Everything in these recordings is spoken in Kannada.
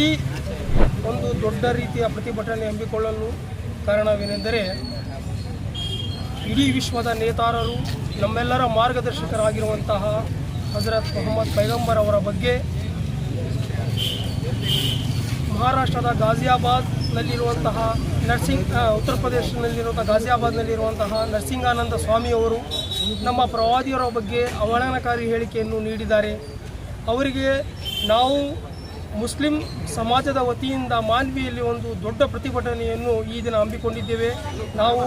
ಈ ಒಂದು ದೊಡ್ಡ ರೀತಿಯ ಪ್ರತಿಭಟನೆ ಹಮ್ಮಿಕೊಳ್ಳಲು ಕಾರಣವೇನೆಂದರೆ ಇಡೀ ವಿಶ್ವದ ನೇತಾರರು, ನಮ್ಮೆಲ್ಲರ ಮಾರ್ಗದರ್ಶಕರಾಗಿರುವಂತಹ ಹಜರತ್ ಮೊಹಮ್ಮದ್ ಪೈಗಂಬರ್ ಅವರ ಬಗ್ಗೆ ಮಹಾರಾಷ್ಟ್ರದ ಗಾಜಿಯಾಬಾದ್ನಲ್ಲಿರುವಂತಹ ನರ್ಸಿಂಗ್ ಉತ್ತರ ಪ್ರದೇಶದಲ್ಲಿರುವಂಥ ಗಾಜಿಯಾಬಾದ್ನಲ್ಲಿರುವಂತಹ ನರಸಿಂಗಾನಂದ ಸ್ವಾಮಿಯವರು ನಮ್ಮ ಪ್ರವಾದಿಯರ ಬಗ್ಗೆ ಅವಹೇಳನಕಾರಿ ಹೇಳಿಕೆಯನ್ನು ನೀಡಿದ್ದಾರೆ. ಅವರಿಗೆ ನಾವು ಮುಸ್ಲಿಂ ಸಮಾಜದ ವತಿಯಿಂದ ಮಾನ್ವಿಯಲ್ಲಿ ಒಂದು ದೊಡ್ಡ ಪ್ರತಿಭಟನೆಯನ್ನು ಈ ದಿನ ಹಮ್ಮಿಕೊಂಡಿದ್ದೇವೆ. ನಾವು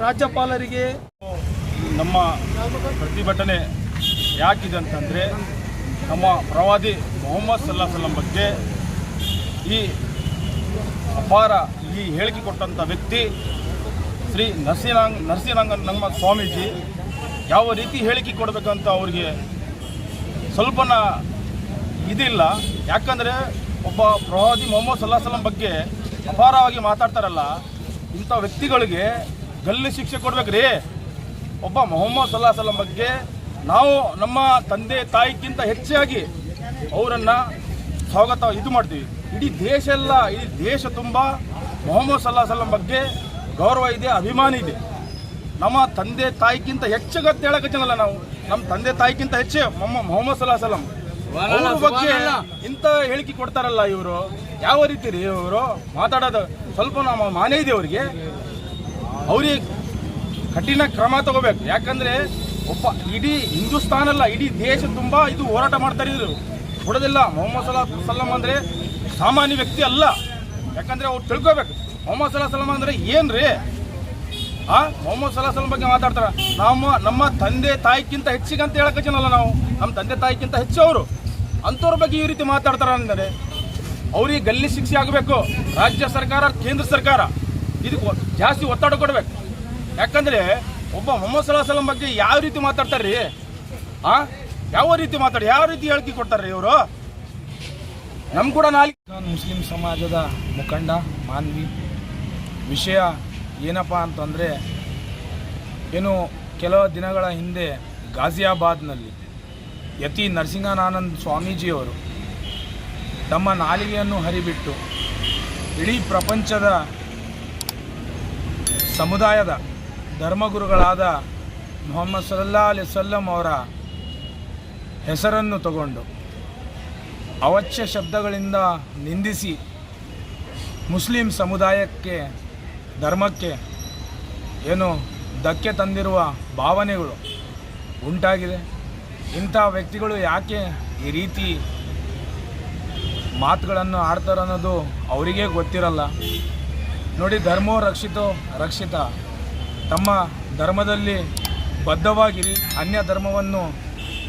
ರಾಜ್ಯಪಾಲರಿಗೆ ನಮ್ಮ ಪ್ರತಿಭಟನೆ ಯಾಕಿದೆ ಅಂತಂದರೆ ನಮ್ಮ ಪ್ರವಾದಿ ಮೊಹಮ್ಮದ್ ಸಲ್ಲಾ ಸಲ್ಲಂ ಬಗ್ಗೆ ಈ ಅಪಾರ ಈ ಹೇಳಿಕೆ ಕೊಟ್ಟಂಥ ವ್ಯಕ್ತಿ ಶ್ರೀ ನರಸಿಂಗ್ ನರಸಿಂಹಂಗ ನಮ್ಮ ಸ್ವಾಮೀಜಿ ಯಾವ ರೀತಿ ಹೇಳಿಕೆ ಕೊಡಬೇಕಂತ ಅವರಿಗೆ ಸ್ವಲ್ಪನ ಇದಿಲ್ಲ. ಯಾಕಂದರೆ ಒಬ್ಬ ಪ್ರವಾದಿ ಮೊಹಮ್ಮದ್ ಸಲ್ಲಾ ಸಲಂ ಬಗ್ಗೆ ಅಪಾರವಾಗಿ ಮಾತಾಡ್ತಾರಲ್ಲ, ಇಂಥ ವ್ಯಕ್ತಿಗಳಿಗೆ ಗಲ್ಲಿ ಶಿಕ್ಷೆ ಕೊಡ್ಬೇಕ್ರಿ ಒಬ್ಬ ಮೊಹಮ್ಮದ್ ಸಲ್ಲಾ ಸಲಂ ಬಗ್ಗೆ ನಾವು ನಮ್ಮ ತಂದೆ ತಾಯಿಗಿಂತ ಹೆಚ್ಚಾಗಿ ಅವರನ್ನು ಸ್ವಾಗತ ಇದು ಮಾಡ್ತೀವಿ. ಇಡೀ ದೇಶ ಎಲ್ಲ, ಇಡೀ ದೇಶ ತುಂಬ ಮೊಹಮ್ಮದ್ ಸಲ್ಲಾ ಸಲಂ ಬಗ್ಗೆ ಗೌರವ ಇದೆ, ಅಭಿಮಾನ ಇದೆ. ನಮ್ಮ ತಂದೆ ತಾಯಿಗಿಂತ ಹೆಚ್ಚಗತ್ತೆ ಹೇಳಕತ್ತೀನಲ್ಲ ನಾವು. ನಮ್ಮ ತಂದೆ ತಾಯಿಗಿಂತ ಹೆಚ್ಚೇ ಮೊಹಮ್ಮದ್ ಸಲ್ಲಾ ಸಲಂ ಅವ್ರ ಬಗ್ಗೆ ಇಂಥ ಹೇಳಿಕೆ ಕೊಡ್ತಾರಲ್ಲ ಇವರು? ಯಾವ ರೀತಿ ರೀ ಇವರು? ಮಾತಾಡೋದು ಸ್ವಲ್ಪ ನಮ್ಮ ಮಾನೇ ಇದೆ ಅವ್ರಿಗೆ. ಅವ್ರಿಗೆ ಕಠಿಣ ಕ್ರಮ ತಗೋಬೇಕು. ಯಾಕಂದ್ರೆ ಒಬ್ಬ ಇಡೀ ಹಿಂದೂಸ್ತಾನ್ ಅಲ್ಲ ಇಡೀ ದೇಶ ತುಂಬ ಇದು ಹೋರಾಟ ಮಾಡ್ತಾರೆ ಇದ್ರು ಕೊಡೋದಿಲ್ಲ ಮೊಹಮ್ಮದ್ ಸಲಾ ಸಲಂ ಅಂದ್ರೆ ಸಾಮಾನ್ಯ ವ್ಯಕ್ತಿ ಅಲ್ಲ. ಯಾಕಂದ್ರೆ ಅವ್ರು ತಿಳ್ಕೋಬೇಕು. ಮೊಹಮ್ಮದ್ ಸಲಾ ಸಲ್ಲಂ ಅಂದ್ರೆ ಏನ್ರಿ ಆ ಮೊಹಮ್ಮದ್ ಸಲಾ ಸಲಂ ಬಗ್ಗೆ ಮಾತಾಡ್ತಾರ. ನಮ್ಮ ನಮ್ಮ ತಂದೆ ತಾಯಿಗಿಂತ ಹೆಚ್ಚಿಗೆ ಅಂತ ಹೇಳಕತ್ತೇನಲ್ಲ ನಾವು. ನಮ್ಮ ತಂದೆ ತಾಯಿಗಿಂತ ಹೆಚ್ಚು ಅವರು. ಅಂಥವ್ರ ಬಗ್ಗೆ ಈ ರೀತಿ ಮಾತಾಡ್ತಾರ ಅಂದರೆ ಅವ್ರಿಗೆ ಗಲ್ಲಿ ಶಿಕ್ಷೆ ಆಗಬೇಕು. ರಾಜ್ಯ ಸರ್ಕಾರ, ಕೇಂದ್ರ ಸರ್ಕಾರ. ಇದಕ್ಕೆ ಜಾಸ್ತಿ ಒತ್ತಡ ಕೊಡಬೇಕು. ಯಾಕಂದರೆ ಒಬ್ಬ ಮೊಹಮ್ಮದ್ ಸಲಾ ಸಲಂ ಬಗ್ಗೆ ಯಾವ ರೀತಿ ಮಾತಾಡ್ತಾರ್ರಿ? ಆ? ಯಾವ ರೀತಿ ಮಾತಾಡಿ, ಯಾವ ರೀತಿ ಹೇಳಿಕೆ ಕೊಡ್ತಾರ್ರಿ ಇವರು? ನಮ್ ಕೂಡ ನಾಲ್ಕು ನಾನು ಮುಸ್ಲಿಂ ಸಮಾಜದ ಮುಖಂಡ, ಮಾನ್ವಿ, ವಿಷಯ ಏನಪ್ಪ ಅಂತಂದರೆ, ಏನು ಕೆಲವು ದಿನಗಳ ಹಿಂದೆ ಗಾಜಿಯಾಬಾದ್ನಲ್ಲಿ ಯತಿ ನರಸಿಂಹನಾನಂದ ಸ್ವಾಮೀಜಿಯವರು ತಮ್ಮ ನಾಲಿಗೆಯನ್ನು ಹರಿಬಿಟ್ಟು ಇಡೀ ಪ್ರಪಂಚದ ಸಮುದಾಯದ ಧರ್ಮಗುರುಗಳಾದ ಮೊಹಮ್ಮದ್ ಸಲ್ಲಾ ಅಲಿ ಸಲ್ಲಂ ಅವರ ಹೆಸರನ್ನು ತಗೊಂಡು ಅವಚ್ಯ ಶಬ್ದಗಳಿಂದ ನಿಂದಿಸಿ ಮುಸ್ಲಿಂ ಸಮುದಾಯಕ್ಕೆ, ಧರ್ಮಕ್ಕೆ ಏನು ಧಕ್ಕೆ ತಂದಿರುವ ಭಾವನೆಗಳು ಉಂಟಾಗಿದೆ. ಇಂಥ ವ್ಯಕ್ತಿಗಳು ಯಾಕೆ ಈ ರೀತಿ ಮಾತುಗಳನ್ನು ಆಡ್ತಾರೆ ಅನ್ನೋದು ಅವರಿಗೆ ಗೊತ್ತಿರಲ್ಲ. ನೋಡಿ, ಧರ್ಮೋ ರಕ್ಷಿತೋ ರಕ್ಷಿತ. ತಮ್ಮ ಧರ್ಮದಲ್ಲಿ ಬದ್ಧವಾಗಿರಿ, ಅನ್ಯ ಧರ್ಮವನ್ನು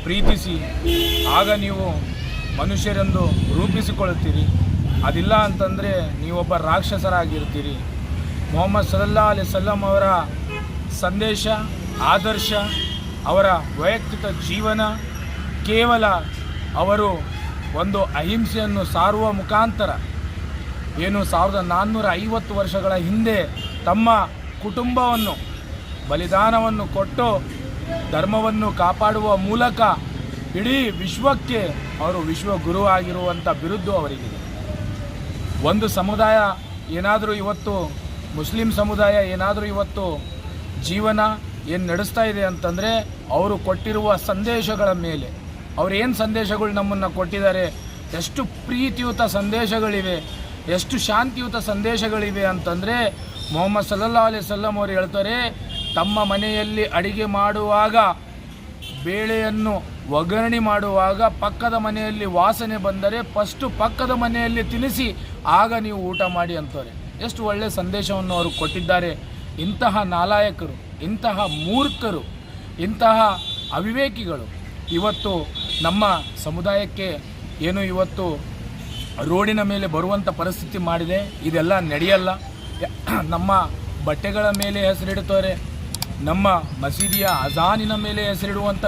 ಪ್ರೀತಿಸಿ. ಆಗ ನೀವು ಮನುಷ್ಯರೆಂದು ರೂಪಿಸಿಕೊಳ್ಳುತ್ತೀರಿ. ಅದಿಲ್ಲ ಅಂತಂದರೆ ನೀವೊಬ್ಬ ರಾಕ್ಷಸರಾಗಿರ್ತೀರಿ. ಮೊಹಮ್ಮದ್ ಸಲ್ಲಾ ಅಲಿ ಸಲ್ಲಂ ಅವರ ಸಂದೇಶ, ಆದರ್ಶ ಅವರ ವೈಯಕ್ತಿಕ ಜೀವನ ಕೇವಲ ಅವರು ಒಂದು ಅಹಿಂಸೆಯನ್ನು ಸಾರುವ ಮುಖಾಂತರ. ಏನು ಸಾವಿರದ ನಾನ್ನೂರ ಐವತ್ತು ವರ್ಷಗಳ ಹಿಂದೆ ತಮ್ಮ ಕುಟುಂಬವನ್ನು, ಬಲಿದಾನವನ್ನು ಕೊಟ್ಟು ಧರ್ಮವನ್ನು ಕಾಪಾಡುವ ಮೂಲಕ ಇಡೀ ವಿಶ್ವಕ್ಕೆ ಅವರು ವಿಶ್ವ ಗುರು ಆಗಿರುವಂಥ ಬಿರುದ್ದು ಅವರಿಗಿದೆ. ಒಂದು ಸಮುದಾಯ ಏನಾದರೂ ಇವತ್ತು, ಮುಸ್ಲಿಂ ಸಮುದಾಯ ಏನಾದರೂ ಇವತ್ತು ಜೀವನ ಏನು ನಡೆಸ್ತಾ ಇದೆ ಅಂತಂದರೆ ಅವರು ಕೊಟ್ಟಿರುವ ಸಂದೇಶಗಳ ಮೇಲೆ. ಅವ್ರು ಏನು ಸಂದೇಶಗಳು ನಮ್ಮನ್ನು ಕೊಟ್ಟಿದ್ದಾರೆ? ಎಷ್ಟು ಪ್ರೀತಿಯುತ ಸಂದೇಶಗಳಿವೆ, ಎಷ್ಟು ಶಾಂತಿಯುತ ಸಂದೇಶಗಳಿವೆ ಅಂತಂದರೆ ಮೊಹಮ್ಮದ್ ಸಲ್ಲಲ್ಲಾ ಅಲಿ ಸಲ್ಲಂ ಅವರು ಹೇಳ್ತಾರೆ, ತಮ್ಮ ಮನೆಯಲ್ಲಿ ಅಡಿಗೆ ಮಾಡುವಾಗ ಬೇಳೆಯನ್ನು ಒಗ್ಗರಣೆ ಮಾಡುವಾಗ ಪಕ್ಕದ ಮನೆಯಲ್ಲಿ ವಾಸನೆ ಬಂದರೆ ಫಸ್ಟು ಪಕ್ಕದ ಮನೆಯಲ್ಲಿ ತಿನಿಸಿ, ಆಗ ನೀವು ಊಟ ಮಾಡಿ ಅಂತಾರೆ ಎಷ್ಟು ಒಳ್ಳೆಯ ಸಂದೇಶವನ್ನು ಅವರು ಕೊಟ್ಟಿದ್ದಾರೆ. ಇಂತಹ ನಾಲಾಯಕರು ಇಂತಹ ಮೂರ್ಖರು, ಇಂತಹ ಅವಿವೇಕಿಗಳು ಇವತ್ತು ನಮ್ಮ ಸಮುದಾಯಕ್ಕೆ ಏನು ಇವತ್ತು ರೋಡಿನ ಮೇಲೆ ಬರುವಂಥ ಪರಿಸ್ಥಿತಿ ಮಾಡಿದೆ, ಇದೆಲ್ಲ ನಡೆಯಲ್ಲ. ನಮ್ಮ ಬಟ್ಟೆಗಳ ಮೇಲೆ ಹೆಸರಿಡುತ್ತಾರೆ, ನಮ್ಮ ಮಸೀದಿಯ ಅಜಾನಿನ ಮೇಲೆ ಹೆಸರಿಡುವಂಥ